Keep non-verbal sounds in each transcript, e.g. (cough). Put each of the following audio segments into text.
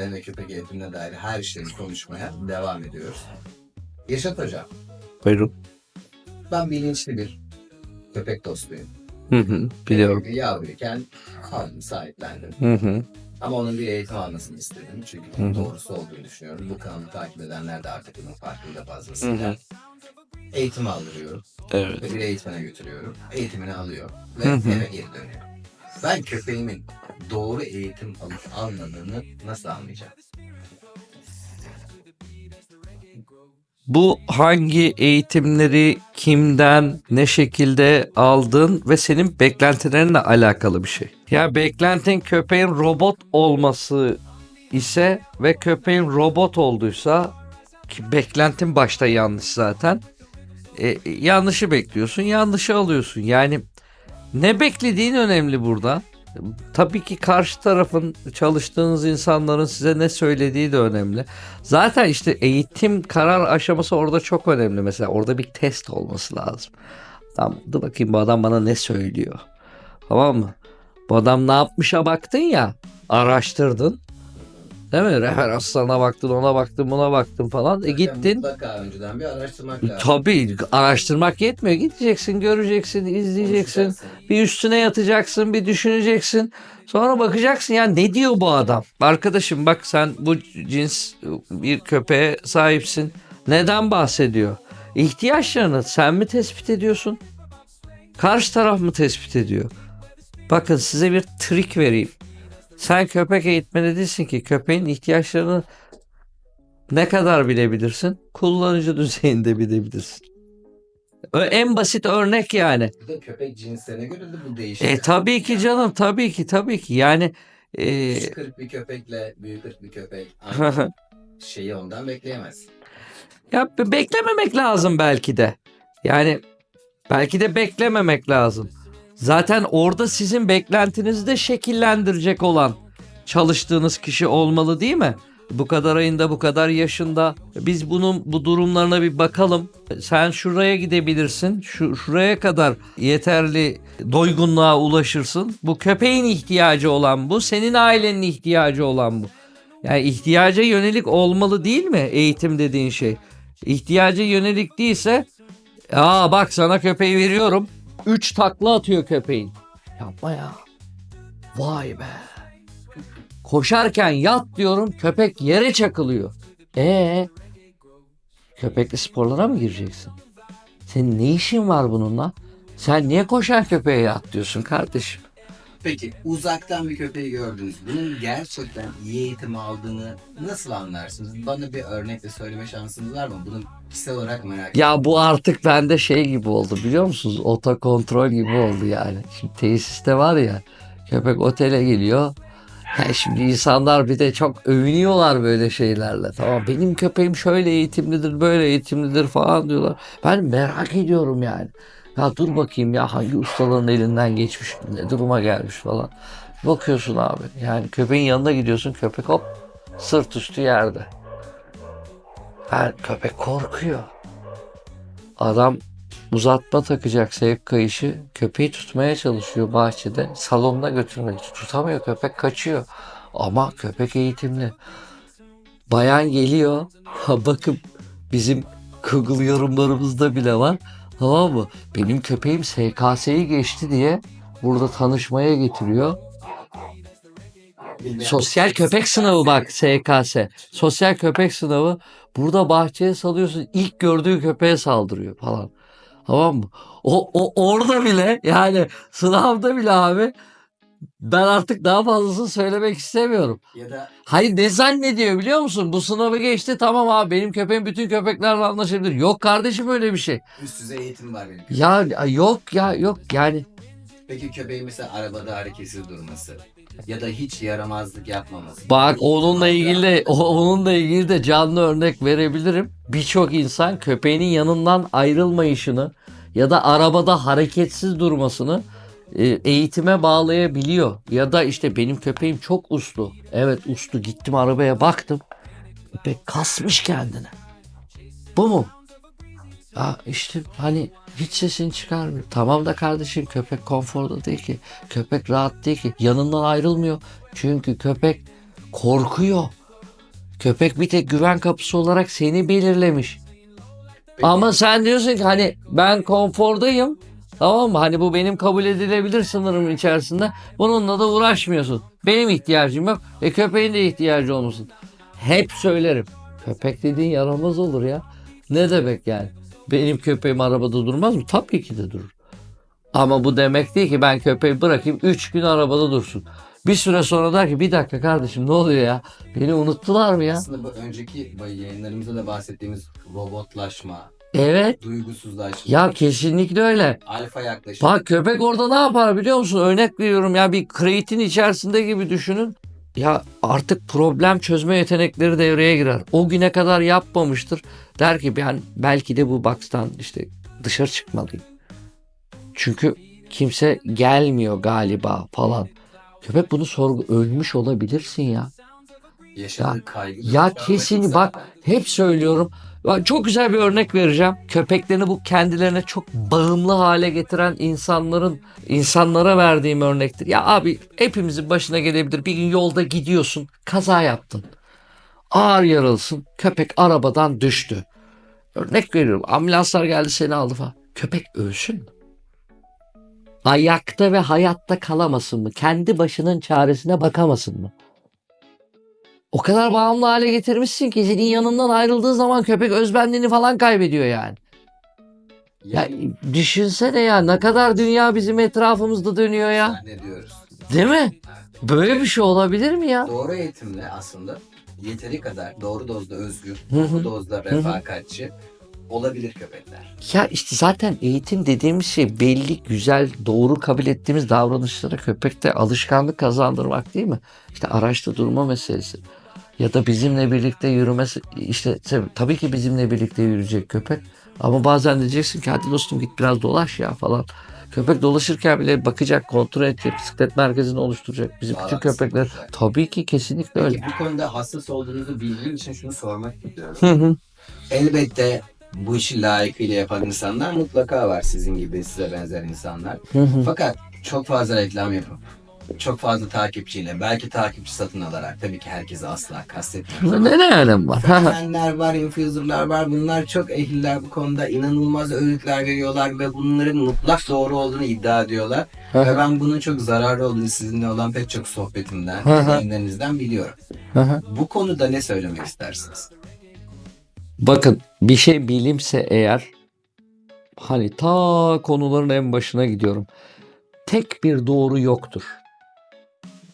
Köpeklere ve köpek eğitimine dair her şeyi konuşmaya devam ediyoruz. Yaşat Hocam, Buyurun. ben bilinçli bir köpek dostuyum. Hı hı, biliyorum. Köpeği Yavruyken aldım, sahiplendim. Hı hı. Ama onun bir eğitim almasını istedim. Çünkü Hı hı. doğrusu olduğunu düşünüyorum. Bu kanalı takip edenler de artık bunun farkında fazlasıyla. hı. Eğitim aldırıyorum Evet. ve bir eğitmene götürüyorum. Eğitimini alıyor ve Hı hı. eve geri dönüyor. Ben köpeğimin doğru eğitim alıp almadığını nasıl anlayacağım? Bu hangi eğitimleri kimden ne şekilde aldın ve senin beklentilerinle alakalı bir şey. Ya beklentin köpeğin robot olması ise ve köpeğin robot olduysa ki beklentin başta yanlış zaten. E, yanlışı bekliyorsun, yanlışı alıyorsun. Yani ne beklediğin önemli burada. Tabii ki karşı tarafın çalıştığınız insanların size ne söylediği de önemli. Zaten işte eğitim karar aşaması orada çok önemli. Mesela orada bir test olması lazım. Tamam dur bakayım bu adam bana ne söylüyor. Tamam mı? Bu adam ne yapmışa baktın ya. Araştırdın. Değil mi? Referanslarına baktın, ona baktın, buna baktın falan. E gittin. Mutlaka önceden bir araştırmak lazım. Tabii araştırmak yetmiyor. Gideceksin, göreceksin, izleyeceksin. Bir üstüne yatacaksın, bir düşüneceksin. Sonra bakacaksın ya ne diyor bu adam? Arkadaşım bak sen bu cins bir köpeğe sahipsin. Neden bahsediyor? İhtiyaçlarını sen mi tespit ediyorsun? Karşı taraf mı tespit ediyor? Bakın size bir trik vereyim. Sen köpek eğitmeni değilsin ki köpeğin ihtiyaçlarını ne kadar bilebilirsin? Kullanıcı (laughs) düzeyinde bilebilirsin. En basit örnek yani. Bu da köpek cinslerine göre de bu değişir. E tabii ki canım tabii ki tabii ki yani e, Küçük kırık bir köpekle büyük kırık bir köpek aynı şeyi ondan bekleyemez. ya be- beklememek lazım belki de. Yani belki de beklememek lazım. Zaten orada sizin beklentinizi de şekillendirecek olan çalıştığınız kişi olmalı değil mi? Bu kadar ayında bu kadar yaşında biz bunun bu durumlarına bir bakalım. Sen şuraya gidebilirsin. Şu şuraya kadar yeterli doygunluğa ulaşırsın. Bu köpeğin ihtiyacı olan bu, senin ailenin ihtiyacı olan bu. Yani ihtiyaca yönelik olmalı değil mi eğitim dediğin şey? İhtiyaca yönelik değilse aa bak sana köpeği veriyorum. Üç takla atıyor köpeğin. Yapma ya. Vay be. Koşarken yat diyorum köpek yere çakılıyor. E köpekle sporlara mı gireceksin? Senin ne işin var bununla? Sen niye koşan köpeğe yat diyorsun kardeşim? Peki uzaktan bir köpeği gördünüz. Bunun gerçekten iyi eğitim aldığını nasıl anlarsınız? Bana bir örnekle söyleme şansınız var mı? Bunu kişisel olarak merak. Ya bu artık bende şey gibi oldu biliyor musunuz? Otokontrol gibi oldu yani. Şimdi tesiste var ya köpek otele geliyor. Ya şimdi insanlar bir de çok övünüyorlar böyle şeylerle. Tamam benim köpeğim şöyle eğitimlidir, böyle eğitimlidir falan diyorlar. Ben merak ediyorum yani. Ya dur bakayım ya hangi ustaların elinden geçmiş, ne duruma gelmiş falan. Bakıyorsun abi. Yani köpeğin yanına gidiyorsun köpek hop sırt üstü yerde. Yani köpek korkuyor. Adam uzatma takacak sevk kayışı köpeği tutmaya çalışıyor bahçede. Salonuna götürmek için tutamıyor köpek kaçıyor. Ama köpek eğitimli. Bayan geliyor. (laughs) Bakın bizim Google yorumlarımızda bile var. Tamam mı? Benim köpeğim SKS'yi geçti diye burada tanışmaya getiriyor. Sosyal köpek sınavı bak SKS. Sosyal köpek sınavı. Burada bahçeye salıyorsun. ilk gördüğü köpeğe saldırıyor falan. Tamam mı? O, o orada bile yani sınavda bile abi ben artık daha fazlasını söylemek istemiyorum. Ya da Hayır ne zannediyor biliyor musun? Bu sınavı geçti tamam abi benim köpeğim bütün köpeklerle anlaşabilir. Yok kardeşim öyle bir şey. üst düzey eğitim var benim. Ya yok ya yok yani Peki köpeğin mesela arabada hareketsiz durması ya da hiç yaramazlık yapmaması. Bak onunla ilgili onunla ilgili de canlı örnek verebilirim. Birçok insan köpeğinin yanından ayrılmayışını ya da arabada hareketsiz durmasını e, eğitime bağlayabiliyor. Ya da işte benim köpeğim çok uslu. Evet uslu gittim arabaya baktım. Köpek kasmış kendini. Bu mu? Ya işte hani hiç sesini çıkarmıyor. Tamam da kardeşim köpek konforda değil ki. Köpek rahat değil ki. Yanından ayrılmıyor. Çünkü köpek Korkuyor. Köpek bir tek güven kapısı olarak seni belirlemiş. Peki. Ama sen diyorsun ki hani ben konfordayım. Tamam mı? Hani bu benim kabul edilebilir sınırım içerisinde. Bununla da uğraşmıyorsun. Benim ihtiyacım yok. E köpeğin de ihtiyacı olmasın. Hep söylerim. Köpek dediğin yaramaz olur ya. Ne demek yani? Benim köpeğim arabada durmaz mı? Tabii ki de durur. Ama bu demek değil ki ben köpeği bırakayım 3 gün arabada dursun. Bir süre sonra der ki bir dakika kardeşim ne oluyor ya? Beni unuttular mı ya? Aslında bu önceki yayınlarımızda da bahsettiğimiz robotlaşma, Evet. duygusuzlaşma, Ya kesinlikle öyle. alfa yaklaşım. Bak köpek orada ne yapar biliyor musun? Örnek veriyorum ya bir crate'in içerisinde gibi düşünün. Ya artık problem çözme yetenekleri devreye girer. O güne kadar yapmamıştır. Der ki ben belki de bu box'tan işte dışarı çıkmalıyım. Çünkü kimse gelmiyor galiba falan. Köpek bunu sorgu ölmüş olabilirsin ya. Yaşadığı Ya- kaygı. Ya kesin bak hep söylüyorum. Çok güzel bir örnek vereceğim. Köpeklerini bu kendilerine çok bağımlı hale getiren insanların insanlara verdiğim örnektir. Ya abi hepimizin başına gelebilir. Bir gün yolda gidiyorsun, kaza yaptın. Ağır yaralısın. Köpek arabadan düştü. Örnek veriyorum. Ambulanslar geldi seni aldı falan. Köpek ölsün mü? Ayakta ve hayatta kalamasın mı? Kendi başının çaresine bakamasın mı? O kadar bağımlı hale getirmişsin ki senin yanından ayrıldığı zaman köpek özbenliğini falan kaybediyor yani. Ya Yani, düşünsene ya ne kadar dünya bizim etrafımızda dönüyor ya. ne diyoruz? Değil mi? Böyle bir şey olabilir mi ya? Doğru eğitimle aslında yeteri kadar doğru dozda özgür, doğru dozda refakatçi olabilir köpekler. Ya işte zaten eğitim dediğimiz şey belli, güzel, doğru kabul ettiğimiz davranışlara köpekte alışkanlık kazandırmak değil mi? İşte araçta durma meselesi. Ya da bizimle birlikte yürümesi işte tabii- ki bizimle birlikte yürüyecek köpek. Ama bazen diyeceksin ki hadi dostum git biraz dolaş ya falan. Köpek dolaşırken bile bakacak, kontrol edecek, bisiklet merkezini oluşturacak. Bizim bütün köpekler kuracak. tabii ki kesinlikle öyle. Peki bu konuda hassas olduğunuzu bildiğim için şunu sormak istiyorum. Hı hı. Elbette bu işi layıkıyla yapan insanlar mutlaka var sizin gibi size benzer insanlar. Hı hı. Fakat çok fazla reklam yapıp çok fazla takipçiyle belki takipçi satın alarak tabii ki herkese asla kastetmiyorum. Ne ne alem var? Frenler var, infuser'lar var. Bunlar çok ehliler bu konuda. inanılmaz öğütler veriyorlar ve bunların mutlak doğru olduğunu iddia ediyorlar. Ve ben bunun çok zararlı olduğunu sizinle olan pek çok sohbetimden, deneyimlerinizden biliyorum. Bu konuda ne söylemek istersiniz? Bakın bir şey bilimse eğer hani ta konuların en başına gidiyorum. Tek bir doğru yoktur.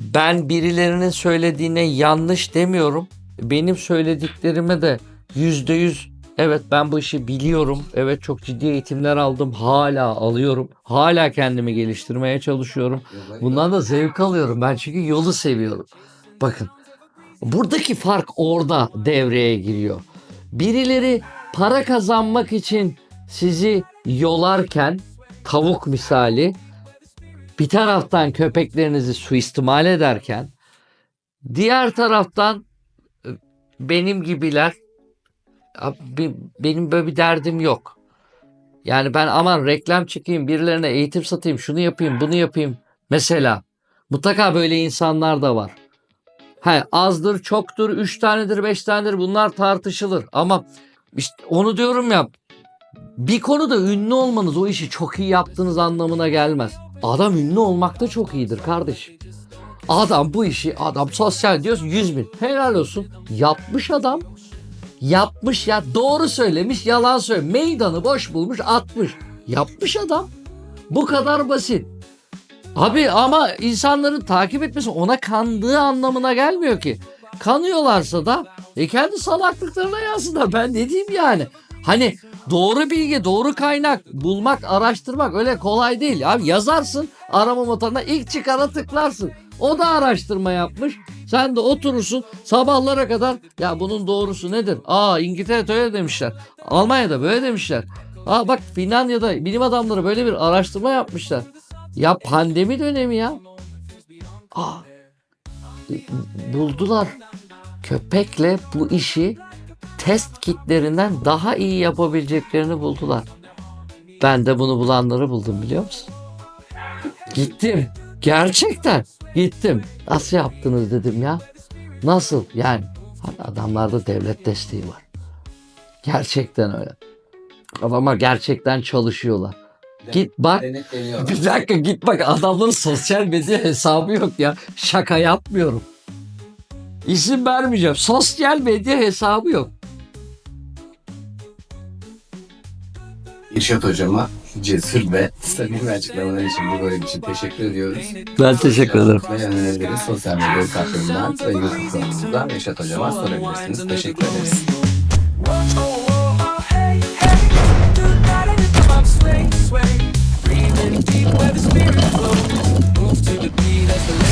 Ben birilerinin söylediğine yanlış demiyorum. Benim söylediklerime de yüzde yüz evet ben bu işi biliyorum. Evet çok ciddi eğitimler aldım. Hala alıyorum. Hala kendimi geliştirmeye çalışıyorum. Bundan da zevk alıyorum ben çünkü yolu seviyorum. Bakın buradaki fark orada devreye giriyor. Birileri para kazanmak için sizi yolarken tavuk misali bir taraftan köpeklerinizi suistimal ederken diğer taraftan e, benim gibiler "Abi be- benim böyle bir derdim yok. Yani ben aman reklam çekeyim, birilerine eğitim satayım, şunu yapayım, bunu yapayım. Mesela mutlaka böyle insanlar da var. He, azdır, çoktur, üç tanedir, beş tanedir bunlar tartışılır. Ama işte onu diyorum ya bir konuda ünlü olmanız o işi çok iyi yaptığınız anlamına gelmez. Adam ünlü olmakta çok iyidir kardeşim. Adam bu işi adam sosyal diyoruz 100 bin. Helal olsun. Yapmış adam. Yapmış ya doğru söylemiş yalan söyle. Meydanı boş bulmuş atmış. Yapmış adam. Bu kadar basit. Abi ama insanların takip etmesi ona kandığı anlamına gelmiyor ki. Kanıyorlarsa da e kendi salaklıklarına yazsınlar. Ben ne diyeyim yani. Hani doğru bilgi, doğru kaynak bulmak, araştırmak öyle kolay değil. Abi yazarsın arama motoruna ilk çıkana tıklarsın. O da araştırma yapmış. Sen de oturursun sabahlara kadar ya bunun doğrusu nedir? Aa İngiltere'de öyle demişler. Almanya'da böyle demişler. Aa bak Finlandiya'da bilim adamları böyle bir araştırma yapmışlar. Ya pandemi dönemi ya. Aa, buldular. Köpekle bu işi test kitlerinden daha iyi yapabileceklerini buldular. Ben de bunu bulanları buldum biliyor musun? Gittim. Gerçekten gittim. Nasıl yaptınız dedim ya. Nasıl? Yani adamlarda devlet desteği var. Gerçekten öyle. Adamlar gerçekten çalışıyorlar. Git bak. Bir dakika git bak adamların sosyal medya hesabı yok ya. Şaka yapmıyorum. İsim vermeyeceğim. Sosyal medya hesabı yok. İrşat hocama cesur ve samimi açıklamalar için bu bölüm için teşekkür ediyoruz. Ben teşekkür ederim. Ve önerileri sosyal medya hesaplarından ve YouTube kanalımızdan Reşat hocama sorabilirsiniz. Teşekkür ederiz. Deep where the spirit flows. Move to the beat as the.